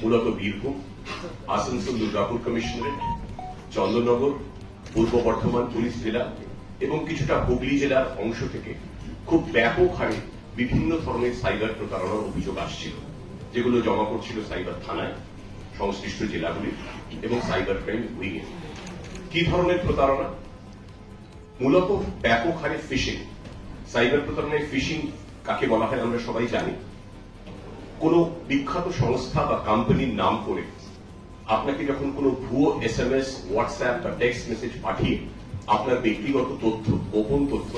মূলত Birbhum, Asansol Durgapur commissionerate, Chandannagar, Purba Bardhaman police জেলা এবং কিছুটা হুগলি জেলার অংশ থেকে খুব ব্যাপক হারে বিভিন্ন ধরনের সাইবার প্রতারণার অভিযোগ আসছিল, যেগুলো জমা পড়ছিল সাইবার থানায়, সংশ্লিষ্ট জেলাগুলি এবং সাইবার ক্রাইম উইংয়ে কি ধরনের প্রতারণা? মূলত ব্যাপক হারে ফিশিং সাইবার প্রতারণায় ফিশিং কাকে বলা হয় আমরা সবাই জানি। কোনো বিখ্যাত সংস্থা বা কোম্পানির নাম করে আপনাকে যখন কোনো ভুয়ো এস এম এস হোয়াটসঅ্যাপ বা টেক্সট মেসেজ পাঠিয়ে আপনার ব্যক্তিগত তথ্য, গোপন তথ্য,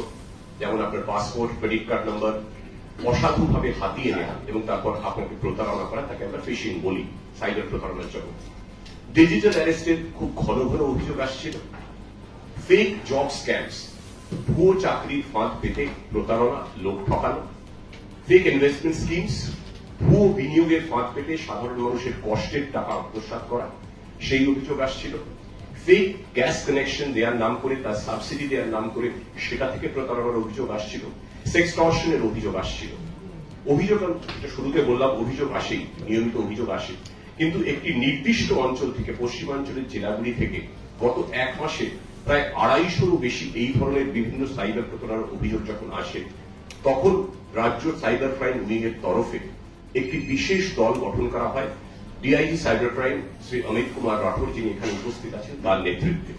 যেমন আপনার পাসপোর্ট ক্রেডিট কার্ড নাম্বার অসাধুভাবে হাতিয়ে নেওয়া এবং তারপর আপনাকে প্রতারণা করা, তাকে আমরা ফিশিং বলি সাইবার প্রতারণার জন্য। ডিজিটাল অ্যারেস্টের খুব ঘন ঘন অভিযোগ আসছিল। ফেক জব স্ক্যামস ভুয়ো চাকরির ফাঁদ পেতে প্রতারণা, লোক ঠকানো। ফেক ইনভেস্টমেন্ট স্কিমস ভুয়ো বিনিয়োগের ফাঁদ পেতে সাধারণ মানুষের কষ্টের টাকা আত্মসাৎ করা, সেই অভিযোগ আসছিল। ফেক গ্যাস কানেকশন দেওয়ার নাম করে, তার সাবসিডি দেওয়ার নাম করে সেটা থেকে প্রতারণার অভিযোগ আসছিল সেক্সটর্শনের অভিযোগ আসছিল। অভিযোগ শুরুতে বললাম, অভিযোগ আসেই, নিয়মিত অভিযোগ আসে। কিন্তু একটি নির্দিষ্ট অঞ্চল থেকে, পশ্চিমাঞ্চলের জেলাগুলি থেকে গত এক মাসে প্রায় আড়াইশোরও বেশি এই ধরনের বিভিন্ন সাইবার প্রতারণার অভিযোগ যখন আসে, তখন রাজ্য সাইবার ক্রাইম উইং এর তরফে একটি বিশেষ দল গঠন করা হয়। DIG cyber crime Shri Amit Kumar Rathore যিনি এখানে উপস্থিত আছেন, তার নেতৃত্বে।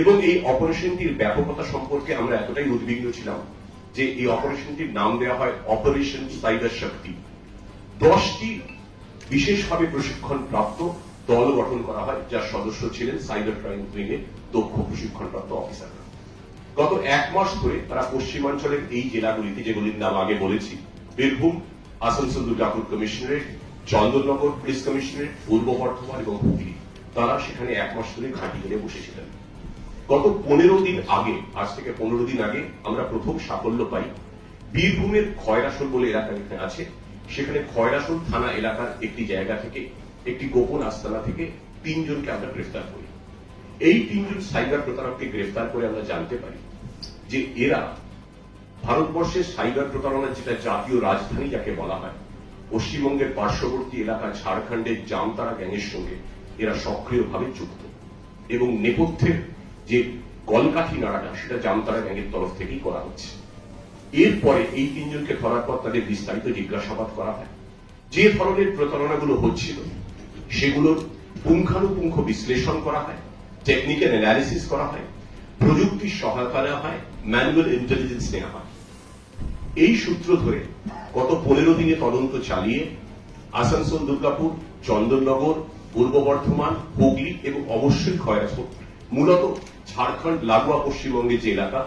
এবং এই অপারেশনটির ব্যাপকতা সম্পর্কে আমরা এতটাই উদ্বিগ্ন ছিলাম যে এই অপারেশনটির নাম দেওয়া হয় অপারেশন সাইবার শক্তি দশটি বিশেষভাবে প্রশিক্ষণ প্রাপ্ত দল গঠন করা হয়, যার সদস্য ছিলেন সাইবার ক্রাইম উইং এর দক্ষ প্রশিক্ষণপ্রাপ্ত অফিসাররা। গত এক মাস ধরে তারা পশ্চিমাঞ্চলের এই জেলাগুলিতে, যেগুলির নাম আগে বলেছি, Birbhum Asansol Durgapur commissionerate, Chandannagar police commissionerate, Purba Bardhaman এবং হুগলি, তারা সেখানে এক মাস ধরে ঘাঁটি গেলে বসেছিলেন। গত পনেরো দিন আগে, আজ থেকে পনেরো দিন আগে আমরা প্রথম সাফল্য পাই। বীরভূমের খয়রাসোল বলে এলাকা এখানে আছে, সেখানে খয়রাসোল থানা এলাকার একটি জায়গা থেকে, একটি গোপন আস্তানা থেকে তিনজনকে আমরা গ্রেফতার করি। এই তিনজন সাইবার প্রতারককে গ্রেফতার করে আমরা জানতে পারি যে এরা ভারতবর্ষের সাইবার প্রতারণা যেটা জাতীয় রাজধানী যাকে বলা হয়, পশ্চিমবঙ্গের পার্শ্ববর্তী এলাকা ঝাড়খণ্ডের জামতারা গ্যাংয়ের সঙ্গে এরা সক্রিয়ভাবে যুক্ত। এবং নেপথ্যের যে গলকাঠি নাড়াটা, সেটা জামতারা গ্যাংয়ের তরফ থেকেই করা হচ্ছে। এরপরে এই তিনজনকে ধরার পর তাদের বিস্তারিত জিজ্ঞাসাবাদ করা হয়। যে ধরনের প্রতারণাগুলো হচ্ছিল, সেগুলোর পুঙ্খানুপুঙ্খ বিশ্লেষণ করা হয় টেকনিক্যাল অ্যানালিসিস করা হয়, প্রযুক্তির সহায়তা নেওয়া হয় ম্যানুয়াল ইন্টেলিজেন্স নেওয়া হয়। এই সূত্র ধরে গত পনেরো দিনে তদন্ত চালিয়ে আসানসোল, দুর্গাপুর, চন্দননগর, পূর্ব বর্ধমান, হুগলি এবং অবশ্যই খয়রাসোল মূলত ঝাড়খণ্ড, লাগোয়া পশ্চিমবঙ্গের যে এলাকা,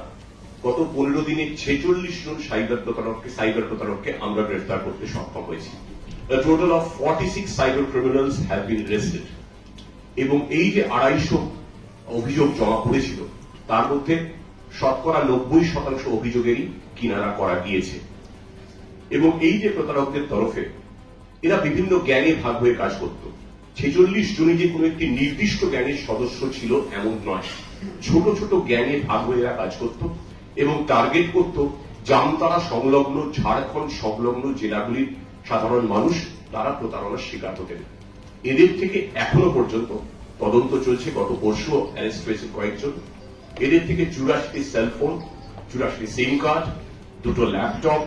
গত পনেরো দিনে ছেচল্লিশ জন সাইবার প্রতারককে সাইবার প্রতারককে আমরা গ্রেফতার করতে সক্ষম হয়েছি A total of 46 cyber criminals have been arrested. এবং এই যে আড়াইশো অভিযোগ জমা পড়েছিল, তার মধ্যে শতকরা নব্বই শতাংশ অভিযোগেরই কিনারা করা গিয়েছে। এবং এই যে প্রতারকদের তরফে এরা বিভিন্ন জ্ঞানে ভাগ হয়ে কাজ করত। ছেচল্লিশ জনই যে কোনো একটি নির্দিষ্ট জ্ঞানের সদস্য ছিল এমন নয়। ছোট ছোট জ্ঞানে ভাগ হয়ে এরা কাজ করত এবং টার্গেট করত জামতারা সংলগ্ন, ঝাড়খণ্ড সংলগ্ন জেলাগুলির সাধারণ মানুষ, তারা প্রতারণার শিকার হতেন এদের থেকে এখনও পর্যন্ত তদন্ত চলছে। গত পরশু অ্যারেস্ট হয়েছে কয়েকজন। এদের থেকে চুরাশিটি সেলফোন চুরাশিটি সিম কার্ড দুটো ল্যাপটপ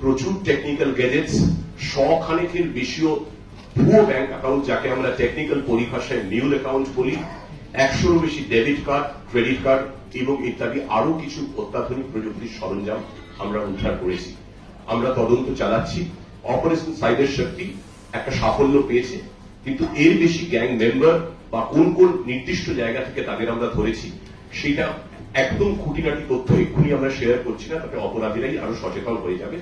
প্রচুর টেকনিক্যাল গ্যাজেটস শখানেকের বেশিও ভুয়ো ব্যাংক অ্যাকাউন্ট যাকে আমরা টেকনিক্যাল পরিভাষায় মিউল অ্যাকাউন্ট বলি, একশোরও বেশি ডেবিট কার্ড ক্রেডিট কার্ড এবং ইত্যাদি আরও কিছু অত্যাধুনিক প্রযুক্তির সরঞ্জাম আমরা উদ্ধার করেছি। আমরা তদন্ত চালাচ্ছি। অপারেশন সাইবার শক্তি একটা সাফল্য পেয়েছে। কিন্তু এর বেশি গ্যাং মেম্বার বা কোন কোন নির্দিষ্ট জায়গা থেকে তাদের আমরা ধরেছি সেটা একদম খুঁটিনাটি তথ্য এক্ষুনি আমরা শেয়ার করছি না, তাতে অপরাধীরাই আরও সচেতন হয়ে যাবে।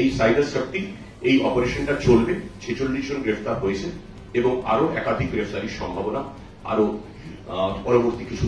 এই সাইবার শক্তি এই অপারেশনটা চলবে, ছেচল্লিশ জন গ্রেফতার হয়েছে এবং আরও একাধিক গ্রেফতারির সম্ভাবনা, আরও পরবর্তী কিছু